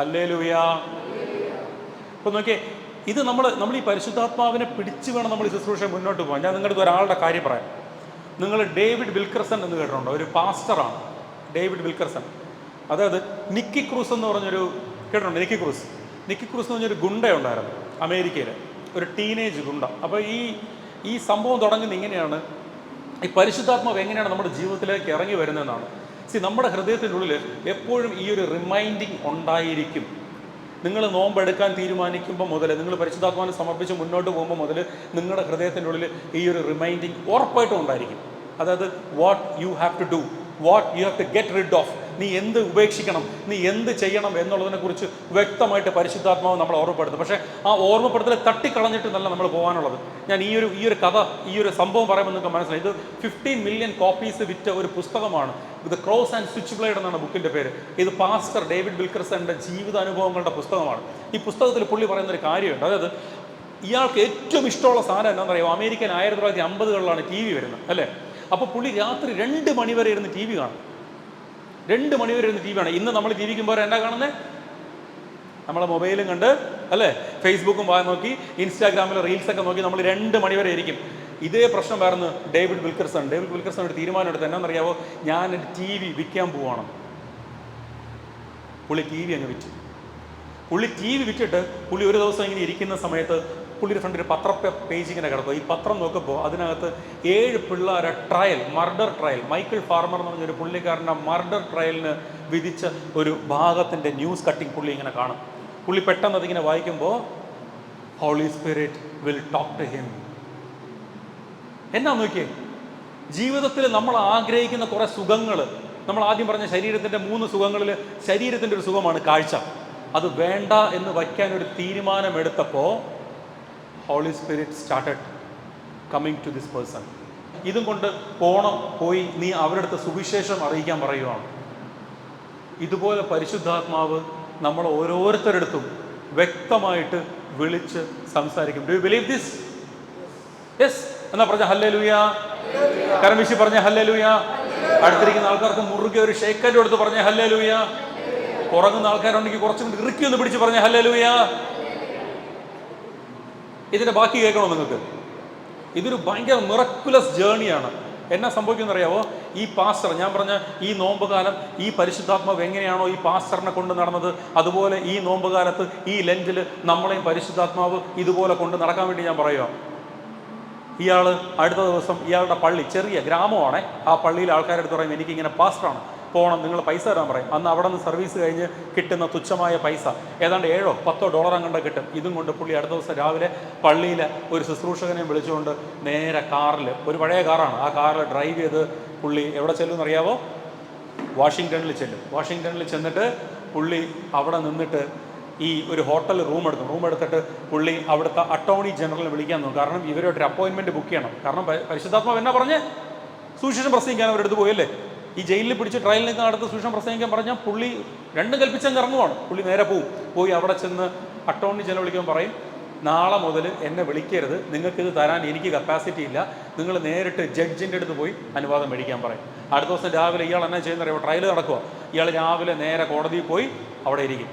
അല്ലേ ലൂയാ അപ്പോൾ നോക്കിയേ ഇത് നമ്മൾ നമ്മൾ ഈ പരിശുദ്ധാത്മാവിനെ പിടിച്ചു വേണം നമ്മൾ ഈ ശുശ്രൂഷ മുന്നോട്ട് പോകാൻ. ഞാൻ നിങ്ങളുടെ ഒരാളുടെ കാര്യം പറയാം. നിങ്ങൾ ഡേവിഡ് വിൽക്കർസൺ എന്ന് കേട്ടിട്ടുണ്ടോ? ഒരു പാസ്റ്ററാണ്. David Wilkerson. അതായത് നിക്കി ക്രൂസ് എന്ന് പറഞ്ഞൊരു കേട്ടിട്ടുണ്ട് നിക്കി ക്രൂസ്? നിക്കി ക്രൂസ് എന്ന് പറഞ്ഞൊരു ഗുണ്ടയുണ്ടായിരുന്നു അമേരിക്കയിൽ ഒരു ടീനേജ് ഗുണ്ട. അപ്പോൾ ഈ ഈ സംഭവം തുടങ്ങുന്നത് ഇങ്ങനെയാണ്. ഈ പരിശുദ്ധാത്മാവ് എങ്ങനെയാണ് നമ്മുടെ ജീവിതത്തിലേക്ക് ഇറങ്ങി വരുന്നതെന്നാണ്. സി നമ്മുടെ ഹൃദയത്തിനുള്ളിൽ എപ്പോഴും ഈ ഒരു റിമൈൻഡിങ് ഉണ്ടായിരിക്കും. നിങ്ങൾ നോമ്പെടുക്കാൻ തീരുമാനിക്കുമ്പോൾ മുതൽ നിങ്ങൾ പരിശുദ്ധാത്മാവിനെ സമർപ്പിച്ച് മുന്നോട്ട് പോകുമ്പോൾ മുതൽ നിങ്ങളുടെ ഹൃദയത്തിന്റെ ഉള്ളിൽ ഈ ഒരു റിമൈൻഡിങ് ഉറപ്പായിട്ടും ഉണ്ടായിരിക്കും. അതായത് what you have to do what you have to get rid of നീ എന്ത് ഉപേക്ഷിക്കണം നീ എന്ത് ചെയ്യണം എന്നുള്ളതിനെക്കുറിച്ച് വ്യക്തമായിട്ട് പരിശുദ്ധാത്മാവ് നമ്മൾ ഓർമ്മപ്പെടുത്തും. പക്ഷേ ആ ഓർമ്മപ്പെടുത്തൽ തട്ടിക്കളഞ്ഞിട്ട് നമ്മൾ പോകാനുള്ളത്. ഞാൻ ഈ ഒരു ഈ ഒരു കഥ ഈ ഒരു സംഭവം പറയുമ്പോൾ നിങ്ങൾക്ക് മനസ്സിലായി. ഇത് ഫിഫ്റ്റീൻ മില്യൺ കോപ്പീസ് വിറ്റ ഒരു പുസ്തകമാണ്. ഇത് ക്രോസ് ആൻഡ് സ്വിച്ച് ബ്ലേഡ് എന്നാണ് ബുക്കിന്റെ പേര്. ഇത് പാസ്റ്റർ ഡേവിഡ് ബിൽക്കർസന്റെ ജീവിതാനുഭവങ്ങളുടെ പുസ്തകമാണ്. ഈ പുസ്തകത്തിൽ പുള്ളി പറയുന്ന ഒരു കാര്യമുണ്ട്. അതായത് ഇയാൾക്ക് ഏറ്റവും ഇഷ്ടമുള്ള സാധനം എന്താണെന്ന് പറയുമോ അമേരിക്കൻ ആയിരത്തി തൊള്ളായിരത്തി അമ്പതുകളിലാണ് ടി വി വരുന്നത് അല്ലേ? അപ്പോൾ പുള്ളി രാത്രി രണ്ട് മണിവരെ ഇരുന്ന് ടി വി കാണും. രണ്ട് മണിവരെ ഇരുന്ന് ടി വി കാണും. ഇന്ന് നമ്മൾ ടി വിക്കുമ്പോൾ എന്നാ കാണുന്നത് നമ്മളെ മൊബൈലും കണ്ട് അല്ലേ? ഫേസ്ബുക്കും നോക്കി ഇൻസ്റ്റാഗ്രാമിലെ റീൽസൊക്കെ നോക്കി നമ്മൾ രണ്ട് മണിവരെ ഇരിക്കും. ഇതേ പ്രശ്നം വേർന്ന് ഡേവിഡ് വിൽക്കർസൺ ഡേവിഡ് വിൽക്കർസൺ ഒരു തീരുമാനം എടുത്ത് എന്നാണെന്നറിയാവോ ഞാൻ ടി വി വിൽക്കാൻ പോവാണ്. പുള്ളി ടി വി അങ്ങ് വിറ്റു. പുള്ളി ടി വി വിറ്റിട്ട് പുള്ളി ഒരു ദിവസം ഇങ്ങനെ ഇരിക്കുന്ന സമയത്ത് പുള്ളിയുടെ ഫ്രണ്ട് ഒരു പത്ര പേജ് ഇങ്ങനെ കിടക്കും. ഈ പത്രം നോക്കുമ്പോൾ അതിനകത്ത് ഏഴ് പിള്ളേരെ trial murder trial Michael Farmer എന്ന് പറഞ്ഞൊരു പുള്ളിക്കാരന്റെ മർഡർ ട്രയലിന് വിധിച്ച ഒരു ഭാഗത്തിന്റെ ന്യൂസ് കട്ടിങ് പുള്ളി ഇങ്ങനെ കാണും. പുള്ളി പെട്ടെന്ന് അതിങ്ങനെ വായിക്കുമ്പോൾ Holy Spirit will talk to him എന്നാ നോക്കിയേ? ജീവിതത്തിൽ നമ്മൾ ആഗ്രഹിക്കുന്ന കുറേ സുഖങ്ങൾ നമ്മൾ ആദ്യം പറഞ്ഞ ശരീരത്തിന്റെ മൂന്ന് സുഖങ്ങളിൽ ശരീരത്തിന്റെ ഒരു സുഖമാണ് കാഴ്ച. അത് വേണ്ട എന്ന് വയ്ക്കാൻ ഒരു തീരുമാനമെടുത്തപ്പോൾ Holy Spirit started coming to this person ഇതും കൊണ്ട് പോണം പോയി നീ അവരുടെ അടുത്ത് സുവിശേഷം അറിയിക്കാൻ പറയുവാണ്. ഇതുപോലെ പരിശുദ്ധാത്മാവ് നമ്മൾ ഓരോരുത്തരടുത്തും വ്യക്തമായിട്ട് വിളിച്ച് സംസാരിക്കും. Do you believe this yes എന്നാ പറഞ്ഞ ഹല്ലേ ലൂയ കരമിശി പറഞ്ഞ ഹല്ലേ ലൂയ അടുത്തിരിക്കുന്ന ആൾക്കാർക്ക് മുറുകെ ഒരു ഷേക്കന്റെ എടുത്ത് പറഞ്ഞ ഹല്ലേ ലൂയ ഉറങ്ങുന്ന ആൾക്കാരുണ്ടെങ്കിൽ കുറച്ചും കൂടി ഇറുക്കി ഒന്ന് പിടിച്ച് പറഞ്ഞ ഹല്ലേ ലൂയ ഇതിന്റെ ബാക്കി കേൾക്കണോ നിങ്ങൾക്ക്? ഇതൊരു ഭയങ്കര മിറക്കുലസ് ജേണിയാണ് എന്നാ സംഭവിക്കുന്ന അറിയാവോ? ഈ പാസ്റ്റർ ഞാൻ പറഞ്ഞ ഈ നോമ്പുകാലം ഈ പരിശുദ്ധാത്മാവ് എങ്ങനെയാണോ ഈ പാസ്റ്ററിനെ കൊണ്ട് നടന്നത്? അതുപോലെ ഈ നോമ്പുകാലത്ത് ഈ ലെഞ്ചിൽ നമ്മളെയും പരിശുദ്ധാത്മാവ് ഇതുപോലെ കൊണ്ട് നടക്കാൻ വേണ്ടി ഞാൻ പറയുക ഇയാൾ അടുത്ത ദിവസം ഇയാളുടെ പള്ളി ചെറിയ ഗ്രാമമാണ്. ആ പള്ളിയിലെ ആൾക്കാരെടുത്ത് പറയും എനിക്കിങ്ങനെ പാസ്റ്ററാണ് പോകണം നിങ്ങൾ പൈസ തരാൻ പറയും. അന്ന് അവിടെ നിന്ന് സർവീസ് കഴിഞ്ഞ് കിട്ടുന്ന തുച്ഛമായ പൈസ. ഏതാണ്ട് ഏഴോ പത്തോ ഡോളർ അങ്ങോട്ട് കിട്ടും. ഇതും കൊണ്ട് പുള്ളി അടുത്ത ദിവസം രാവിലെ പള്ളിയിൽ ഒരു ശുശ്രൂഷകനെ വിളിച്ചുകൊണ്ട് നേരെ കാറിൽ ഒരു പഴയ കാറാണ്. ആ കാറിൽ ഡ്രൈവ് ചെയ്ത് പുള്ളി എവിടെ ചെല്ലും അറിയാവോ വാഷിങ്ടണിൽ ചെല്ലും. വാഷിങ്ടണിൽ ചെന്നിട്ട് പുള്ളി അവിടെ നിന്നിട്ട് ഈ ഒരു ഹോട്ടൽ റൂം എടുക്കും. റൂം എടുത്തിട്ട് പുള്ളി അവിടുത്തെ അട്ടോർണി ജനറലിനെ വിളിക്കാൻ നോക്കും. കാരണം ഇവരൊരു അപ്പോയിൻമെന്റ് ബുക്ക് ചെയ്യണം. കാരണം പരിശുദ്ധാത്മാവ് എന്നാ പറഞ്ഞ്? സുവിശേഷം പ്രസംഗിക്കാൻ അവരെടുത്ത് പോയല്ലേ ഈ ജയിലിൽ പിടിച്ച് ട്രയലിൽ നിന്ന് നടത്തുന്ന സുവിശേഷം പ്രസംഗിക്കാൻ പറഞ്ഞാൽ പുള്ളി രണ്ടും കൽപ്പിച്ചങ്ങ് ഇറങ്ങുവാണ്. പുള്ളി നേരെ പോവും. പോയി അവിടെ ചെന്ന് അട്ടോർണി ജനറൽ വിളിക്കുമ്പോൾ പറയും നാളെ മുതൽ എന്നെ വിളിക്കരുത്. നിങ്ങൾക്കിത് തരാൻ എനിക്ക് കപ്പാസിറ്റി ഇല്ല. നിങ്ങൾ നേരിട്ട് ജഡ്ജിന്റെ അടുത്ത് പോയി അനുവാദം മേടിക്കാൻ പറയും. അടുത്ത ദിവസം രാവിലെ ഇയാൾ എന്നാ ചെയ്യുന്ന അറിയാമോ ട്രയൽ നടക്കുക ഇയാൾ രാവിലെ നേരെ കോടതിയിൽ പോയി അവിടെ ഇരിക്കും.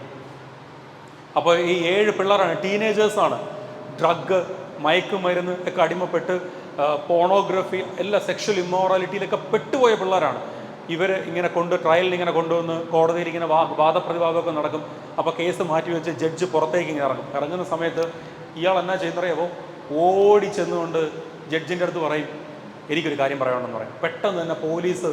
അപ്പോൾ ഈ ഏഴ് പിള്ളേരാണ് ടീനേജേഴ്സാണ് ഡ്രഗ് മയക്കുമരുന്ന് ഒക്കെ അടിമപ്പെട്ട് പോണോഗ്രഫി എല്ലാ സെക്ഷൽ ഇമ്മോറാലിറ്റിയിലൊക്കെ പെട്ടുപോയ പിള്ളേരാണ്. ഇവർ ഇങ്ങനെ കൊണ്ട് ട്രയലിൽ ഇങ്ങനെ കൊണ്ടുവന്ന് കോടതിയിൽ ഇങ്ങനെ വാ വാദപ്രതിവാദമൊക്കെ നടക്കും. അപ്പോൾ കേസ് മാറ്റി വെച്ച് ജഡ്ജ് പുറത്തേക്ക് ഇങ്ങനെ ഇറങ്ങും. ഇറങ്ങുന്ന സമയത്ത് ഇയാൾ എന്നാ ചെയ്യുന്നറിയാവോ? ഓടി ചെന്നുകൊണ്ട് ജഡ്ജിന്റെ അടുത്ത് പറയും എനിക്കൊരു കാര്യം പറയണമെന്ന് പറയും. പെട്ടെന്ന് തന്നെ പോലീസ്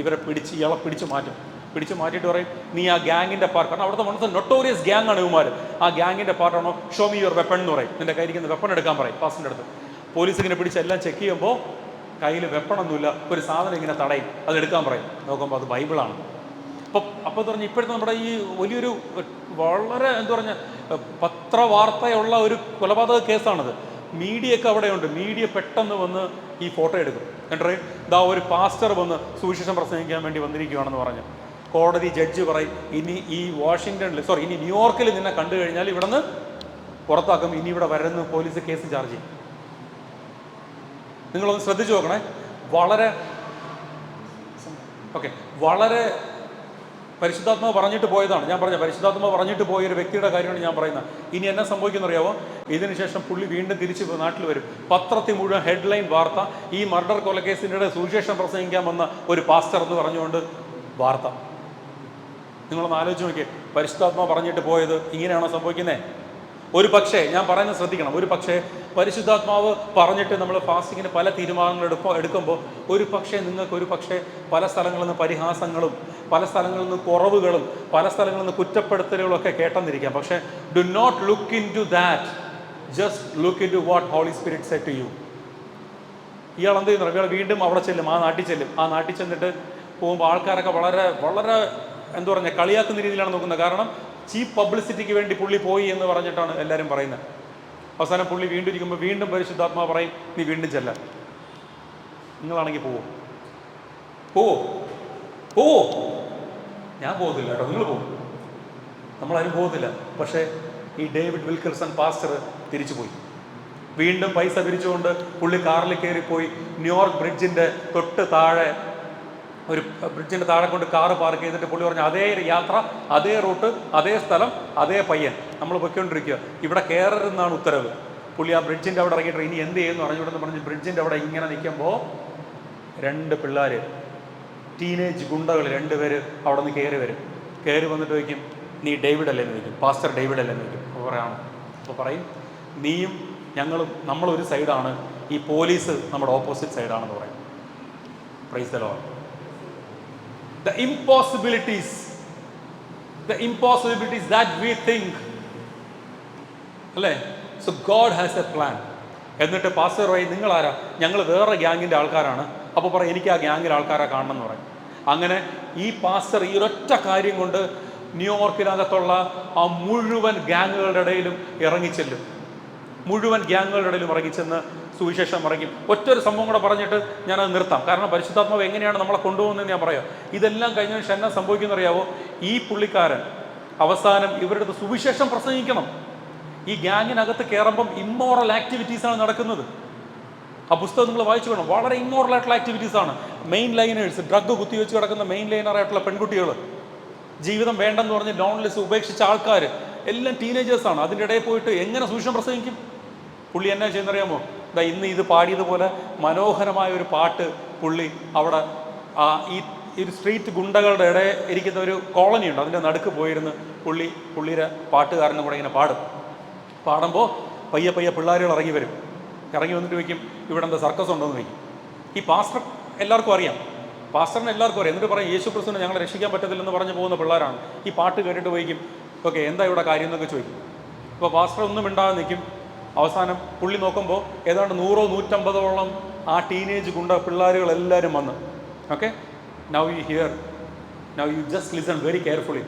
ഇവരെ പിടിച്ച് ഇയാളെ പിടിച്ച് മാറ്റും. പിടിച്ച് മാറ്റിയിട്ട് പറയും നീ ആ ഗ്യാങ്ങിന്റെ പാർട്ട് കാരണം അവിടുത്തെ മനസ്സിൽ നൊട്ടോറിയസ് ഗ്യാങ് ആണ് ഇവന്മാർ ആ ഗ്യാങ്ങിന്റെ പാർട്ടാണോ ഷോ മീ യുവർ വെപ്പൺ എന്ന് പറയും. നിന്റെ കയ്യിരിക്കുന്ന വെപ്പൺ എടുക്കാൻ പറയും പാസിന്റെ അടുത്ത്. പോലീസ് ഇങ്ങനെ പിടിച്ച് എല്ലാം ചെക്ക് ചെയ്യുമ്പോൾ കയ്യിൽ വെപ്പണൊന്നുമില്ല. ഒരു സാധനം ഇങ്ങനെ തടയും. അത് എടുക്കാൻ പറയും. നോക്കുമ്പോൾ അത് ബൈബിളാണ്. അപ്പം അപ്പോൾ പറഞ്ഞ് ഇപ്പോഴത്തെ നമ്മുടെ ഈ വലിയൊരു വളരെ എന്താ പറഞ്ഞ പത്രവാർത്തയുള്ള ഒരു കൊലപാതക കേസാണത്. മീഡിയ ഒക്കെ അവിടെയുണ്ട്. മീഡിയ പെട്ടെന്ന് വന്ന് ഈ ഫോട്ടോ എടുക്കും. എന്നിട്ട് ഇതാ ഒരു പാസ്റ്റർ വന്ന് സുവിശേഷം പ്രസംഗിക്കാൻ വേണ്ടി വന്നിരിക്കുകയാണെന്ന് പറഞ്ഞു. കോടതി ജഡ്ജ് പറയും ഇനി ഈ വാഷിങ്ടണിൽ സോറി ഇനി ന്യൂയോർക്കിൽ നിന്നെ കണ്ടു കഴിഞ്ഞാൽ ഇവിടുന്ന് പുറത്താക്കും. ഇനി ഇവിടെ വരുന്ന പോലീസ് കേസ് ചാർജ് ചെയ്യും. നിങ്ങളൊന്ന് ശ്രദ്ധിച്ചു നോക്കണേ. വളരെ ഓക്കെ. വളരെ പരിശുദ്ധാത്മാവ് പറഞ്ഞിട്ട് പോയതാണ്. ഞാൻ പറഞ്ഞ പരിശുദ്ധാത്മാവ് പറഞ്ഞിട്ട് പോയ ഒരു വ്യക്തിയുടെ കാര്യമാണ് ഞാൻ പറയുന്നത്. ഇനി എന്നെ സംഭവിക്കുന്ന അറിയാവോ ഇതിനുശേഷം പുള്ളി വീണ്ടും തിരിച്ച് നാട്ടിൽ വരും. പത്രത്തിൽ മുഴുവൻ ഹെഡ്ലൈൻ വാർത്ത ഈ മർഡർ കൊലക്കേസിന്റെ സുവിശേഷം പ്രസംഗിക്കാൻ വന്ന ഒരു പാസ്റ്റർ എന്ന് പറഞ്ഞുകൊണ്ട് വാർത്ത. നിങ്ങളൊന്ന് ആലോചിച്ച് നോക്കിയേ. പരിശുദ്ധാത്മാവ് പറഞ്ഞിട്ട് പോയത് ഇങ്ങനെയാണോ സംഭവിക്കുന്നത് ഒരു പക്ഷേ ഞാൻ പറയുന്നത് ശ്രദ്ധിക്കണം. ഒരു പക്ഷേ പരിശുദ്ധാത്മാവ് പറഞ്ഞിട്ട് നമ്മൾ ഫാസ്റ്റിങ്ങിന് പല തീരുമാനങ്ങൾ എടുക്കുമ്പോൾ എടുക്കുമ്പോൾ ഒരു പക്ഷേ നിങ്ങൾക്ക് ഒരു പക്ഷേ പല സ്ഥലങ്ങളിൽ നിന്ന് പരിഹാസങ്ങളും പല സ്ഥലങ്ങളിൽ നിന്ന് കുറവുകളും പല സ്ഥലങ്ങളിൽ നിന്ന് കുറ്റപ്പെടുത്തലുകളും ഒക്കെ കേട്ടെന്നിരിക്കാം. പക്ഷേ do not look into that just look into what Holy Spirit set to you ഇയാൾ എന്ത് ചെയ്യുന്നു? ഇയാൾ വീണ്ടും അവിടെ ചെല്ലും ആ നാട്ടിൽ ചെല്ലും. ആ നാട്ടിൽ ചെന്നിട്ട് പോകുമ്പോൾ ആൾക്കാരൊക്കെ വളരെ വളരെ എന്താ പറഞ്ഞാൽ കളിയാക്കുന്ന രീതിയിലാണ് നോക്കുന്നത്. കാരണം ചീപ്പ് പബ്ലിസിറ്റിക്ക് വേണ്ടി പുള്ളി പോയി എന്ന് പറഞ്ഞിട്ടാണ് എല്ലാവരും പറയുന്നത്. അവസാനം പുള്ളി വീണ്ടും ഇരിക്കുമ്പോൾ വീണ്ടും പരിശുദ്ധാത്മാ പറയും നീ വീണ്ടും ചെല്ല. നിങ്ങളാണെങ്കിൽ പോവോ? പോവോ? പോവോ? ഞാൻ പോകുന്നില്ല കേട്ടോ നിങ്ങൾ പോകും നമ്മളാരും പോകുന്നില്ല പക്ഷേ ഈ ഡേവിഡ് വിൽക്കിൾസൺ പാസ്റ്റർ തിരിച്ചു പോയി. വീണ്ടും പൈസ പിരിച്ചുകൊണ്ട് പുള്ളി കാറിൽ കയറിപ്പോയി ന്യൂയോർക്ക് ബ്രിഡ്ജിന്റെ തൊട്ട് താഴെ ഒരു ബ്രിഡ്ജിന്റെ താഴെ കൊണ്ട് കാറ് പാർക്ക് ചെയ്തിട്ട് പുള്ളി പറഞ്ഞു അതേ യാത്ര അതേ റൂട്ട് അതേ സ്ഥലം അതേ പയ്യൻ. നമ്മൾ പൊയ്ക്കൊണ്ടിരിക്കുക. ഇവിടെ കയറരുതെന്നാണ് ഉത്തരവ്. പുള്ളി ആ ബ്രിഡ്ജിന്റെ അവിടെ ഇറങ്ങിയിട്ട് ഇനി എന്ത് ചെയ്യുന്നു അറിഞ്ഞുകൊണ്ടെന്ന് പറഞ്ഞു ബ്രിഡ്ജിന്റെ അവിടെ ഇങ്ങനെ നിൽക്കുമ്പോൾ രണ്ട് പിള്ളേർ ടീനേജ് ഗുണ്ടകൾ രണ്ടുപേര് അവിടെ നിന്ന് കയറി വരും. കയറി വന്നിട്ട് ചോദിക്കും നീ ഡേവിഡ് അല്ലേ? എന്ന് പാസ്റ്റർ ഡേവിഡ് അല്ലേ? എന്ന് ചോദിക്കും. അപ്പോൾ പറയാണ്. അപ്പോൾ പറയും നീയും ഞങ്ങളും നമ്മളൊരു സൈഡാണ്. ഈ പോലീസ് നമ്മുടെ ഓപ്പോസിറ്റ് സൈഡാണെന്ന് പറയും. പ്രൈസ് തലമാണ് the impossibilities. The impossibilities that we think. അല്ലേ? So God has a plan എന്നിട്ട് പാസ്റ്റർ പറയും നിങ്ങളാരാ? ഞങ്ങൾ വേറെ ഗ്യാങ്ങിന്റെ ആൾക്കാരാണ്. അപ്പോൾ പറയും എനിക്ക് ആ ഗ്യാങ്ങിൽ ആൾക്കാരെ കാണണം എന്ന് പറയും. അങ്ങനെ ഈ പാസ്റ്റർ ഈ ഒരൊറ്റ കാര്യം കൊണ്ട് ന്യൂയോർക്കിനകത്തുള്ള ആ മുഴുവൻ ഗ്യാങ്ങുകളുടെ ഇടയിലും ഇറങ്ങിച്ചെല്ലും. മുഴുവൻ ഗ്യാങ്ങുകളുടെ ഇടയിലും ഇറങ്ങിച്ചെന്ന് സുവിശേഷം ഇറങ്ങി ഒറ്റൊരു സംഭവം കൂടെ പറഞ്ഞിട്ട് ഞാനത് നിർത്താം. കാരണം പരിശുദ്ധാത്മാവ് എങ്ങനെയാണ് നമ്മളെ കൊണ്ടുപോകുന്നതെന്ന് ഞാൻ പറയാം. ഇതെല്ലാം കഴിഞ്ഞ ശേഷം എന്നാ സംഭവിക്കുന്ന അറിയാവോ ഈ പുള്ളിക്കാരൻ അവസാനം ഇവരുടെ സുവിശേഷം പ്രസംഗിക്കണം. ഈ ഗ്യാങ്ങിനകത്ത് കയറുമ്പം ഇമ്മോറൽ ആക്ടിവിറ്റീസാണ് നടക്കുന്നത്. ആ പുസ്തകം നിങ്ങൾ വായിച്ചു വേണം വളരെ ഇമ്മോറൽ ആയിട്ടുള്ള ആക്ടിവിറ്റീസാണ് മെയിൻ ലൈനേഴ്സ് ഡ്രഗ് കുത്തിവെച്ച് കിടക്കുന്ന മെയിൻ ലൈനറായിട്ടുള്ള പെൺകുട്ടികൾ ജീവിതം വേണ്ടെന്ന് പറഞ്ഞ് ലോൺലെസ് ഉപേക്ഷിച്ച ആൾക്കാർ എല്ലാം ടീനേജേഴ്സാണ് അതിന്റെ ഇടയിൽ പോയിട്ട് എങ്ങനെ സുവിശേഷം പ്രസംഗിക്കും? പുള്ളി എന്നാ ചെയ്യുന്നറിയാമോ? ഇന്ന് ഇത് പാടിയതുപോലെ മനോഹരമായ ഒരു പാട്ട് പുള്ളി അവിടെ ആ ഈ ഒരു സ്ട്രീറ്റ് ഗുണ്ടകളുടെ ഇടയിൽ ഇരിക്കുന്ന ഒരു കോളനി ഉണ്ട്. അതിന്റെ നടുക്ക് പോയിരുന്ന് പുള്ളി പുള്ളിയുടെ പാട്ടുകാരനും കൂടെ ഇങ്ങനെ പാടും. പാടുമ്പോൾ പയ്യെ പയ്യെ പിള്ളേരുകൾ ഇറങ്ങി വരും. ഇറങ്ങി വന്നിട്ട് വയ്ക്കും ഇവിടെ എന്താ സർക്കസ് ഉണ്ടോ എന്ന് വയ്ക്കും ഈ പാസ്റ്റർ എല്ലാവർക്കും അറിയാം. പാസ്റ്ററിന് എല്ലാവർക്കും അറിയാം. എന്നിട്ട് പറയും യേശു ക്രിസ്തുവിനെ ഞങ്ങളെ രക്ഷിക്കാൻ പറ്റത്തില്ലെന്ന് പറഞ്ഞു പോകുന്ന പിള്ളേരാണ്. ഈ പാട്ട് കേട്ടിട്ട് വയ്ക്കും ഓക്കെ എന്താ ഇവിടെ കാര്യം? എന്നൊക്കെ ചോദിക്കും. അപ്പോൾ പാസ്റ്റർ ഒന്നും മിണ്ടാതെ നിൽക്കും. അവസാനം പുള്ളി നോക്കുമ്പോൾ ഏതാണ്ട് നൂറോ നൂറ്റമ്പതോളം ആ ടീനേജ് ഗുണ്ട പിള്ളേരുകളെല്ലാവരും വന്ന്. Okay now you hear now you just listen very carefully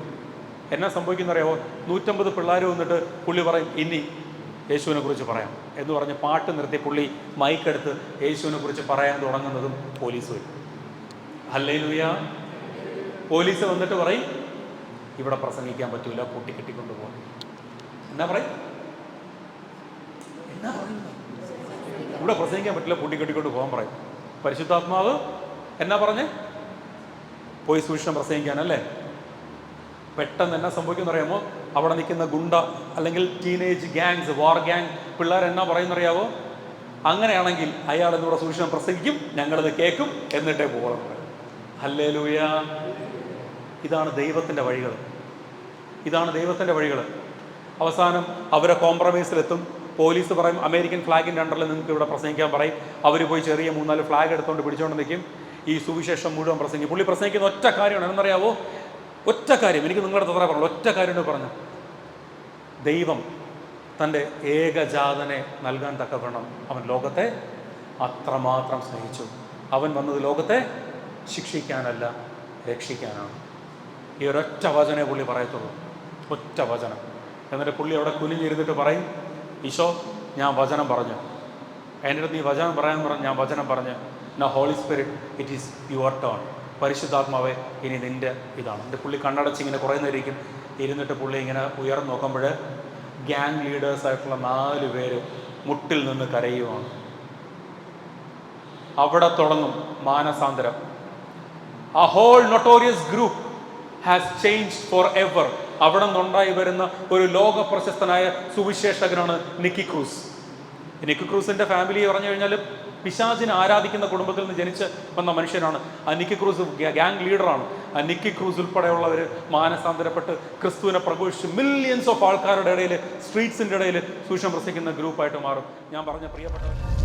എന്നാ സംഭവിക്കുന്ന അറിയാമോ നൂറ്റമ്പത് പിള്ളേർ വന്നിട്ട് പുള്ളി പറയും ഇനി യേശുവിനെ കുറിച്ച് പറയാം. എന്ന് പറഞ്ഞ് പാട്ട് നിർത്തി പുള്ളി മൈക്കെടുത്ത് യേശുവിനെ കുറിച്ച് പറയാൻ തുടങ്ങുന്നതും പോലീസ് വരും അല്ലേ ലൂയ പോലീസ് വന്നിട്ട് പറയും ഇവിടെ പ്രസംഗിക്കാൻ പറ്റൂല കൂട്ടി കെട്ടിക്കൊണ്ട് പോകാം എന്നാ പറയും? ഇവിടെ പ്രസംഗിക്കാൻ പറ്റില്ല പൂട്ടി കെട്ടിക്കൊണ്ട് പോകാൻ പറയും. പരിശുദ്ധാത്മാവ് എന്നാ പറഞ്ഞേ? പോയി സൂക്ഷിഷം പ്രസംഗിക്കാനല്ലേ? പെട്ടെന്ന് എന്നാ സംഭവിക്കുന്ന അറിയാമോ അവിടെ നിൽക്കുന്ന ഗുണ്ട അല്ലെങ്കിൽ ടീനേജ് ഗാങ്സ് വാർ ഗ്യാങ് പിള്ളേർ എന്നാ പറയുന്നറിയാവോ? അങ്ങനെയാണെങ്കിൽ അയാൾ എന്നിവിടെ സൂക്ഷണം പ്രസംഗിക്കും ഞങ്ങളത് കേൾക്കും എന്നിട്ടേ പോകണം അല്ലേ ലൂയ ഇതാണ് ദൈവത്തിന്റെ വഴികൾ. ഇതാണ് ദൈവത്തിന്റെ വഴികൾ. അവസാനം അവരെ കോംപ്രമൈസിലെത്തും പോലീസ് പറയും അമേരിക്കൻ ഫ്ലാഗിന്റെ അണ്ടറിൽ നിങ്ങൾക്ക് ഇവിടെ പ്രസംഗിക്കാൻ പറയും. അവർ പോയി ചെറിയ മൂന്നാൽ ഫ്ലാഗ് എടുത്തുകൊണ്ട് പിടിച്ചുകൊണ്ട് നിൽക്കും ഈ സുവിശേഷം മുഴുവൻ പ്രസംഗിക്കും. പുള്ളി പ്രസംഗിക്കുന്ന ഒറ്റ കാര്യമാണ്. എന്നറിയാവോ ഒറ്റ കാര്യം. എനിക്ക് നിങ്ങളുടെ തത്ര പറഞ്ഞു ഒറ്റ കാര്യം പറഞ്ഞു. ദൈവം തന്റെ ഏകജാതനെ നൽകാൻ തക്കവണ്ണം അവൻ ലോകത്തെ അത്രമാത്രം സ്നേഹിച്ചു. അവൻ വന്നത് ലോകത്തെ ശിക്ഷിക്കാനല്ല രക്ഷിക്കാനാണ്. ഈ ഒരൊറ്റ വചനേ പുള്ളി പറയത്തുള്ളൂ. ഒറ്റ വചനം. എന്നിട്ട് പുള്ളി അവിടെ കുനിഞ്ഞിരുന്നിട്ട് പറയും ഈശോ ഞാൻ വചനം പറഞ്ഞു. എന്റെ അടുത്ത് നീ വചനം പറയാൻ പറഞ്ഞു ഞാൻ വചനം പറഞ്ഞു. ന Holy Spirit it is your turn പരിശുദ്ധാത്മാവെ ഇനി നിന്റെ ഇതാണ്. എന്റെ പുള്ളി കണ്ണടച്ച് ഇങ്ങനെ കുറേ നേരം ഇരിക്കും. ഇരുന്നിട്ട് പുള്ളി ഇങ്ങനെ ഉയർന്നു നോക്കുമ്പോൾ ഗ്യാങ് ലീഡേഴ്സായിട്ടുള്ള നാല് പേര് മുട്ടിൽ നിന്ന് കരയുവാണ്. അവിടെ തുടങ്ങും മാനസാന്തരം. ആ whole notorious group has change for ever അവിടെ നിന്നുണ്ടായി വരുന്ന ഒരു ലോക പ്രശസ്തനായ സുവിശേഷകനാണ് നിക്കി ക്രൂസ് നിക്കി ക്രൂസിന്റെ ഫാമിലി പറഞ്ഞു കഴിഞ്ഞാൽ പിശാചിനെ ആരാധിക്കുന്ന കുടുംബത്തിൽ നിന്ന് ജനിച്ച് വന്ന മനുഷ്യനാണ്. ആ നിക്കി ക്രൂസ് ഗ്യാങ് ലീഡറാണ് ആ നിക്കി ക്രൂസ് ഉൾപ്പെടെയുള്ളവർ മാനസാന്തരപ്പെട്ട് ക്രിസ്തുവിനെ പ്രഘോഷിച്ച് മില്യൻസ് ഓഫ് ആൾക്കാരുടെ ഇടയിൽ സ്ട്രീറ്റ്സിന്റെ ഇടയിൽ സൂക്ഷ്മം പ്രസിക്കുന്ന ഗ്രൂപ്പായിട്ട് മാറും. ഞാൻ പറഞ്ഞ പ്രിയപ്പെട്ടവർ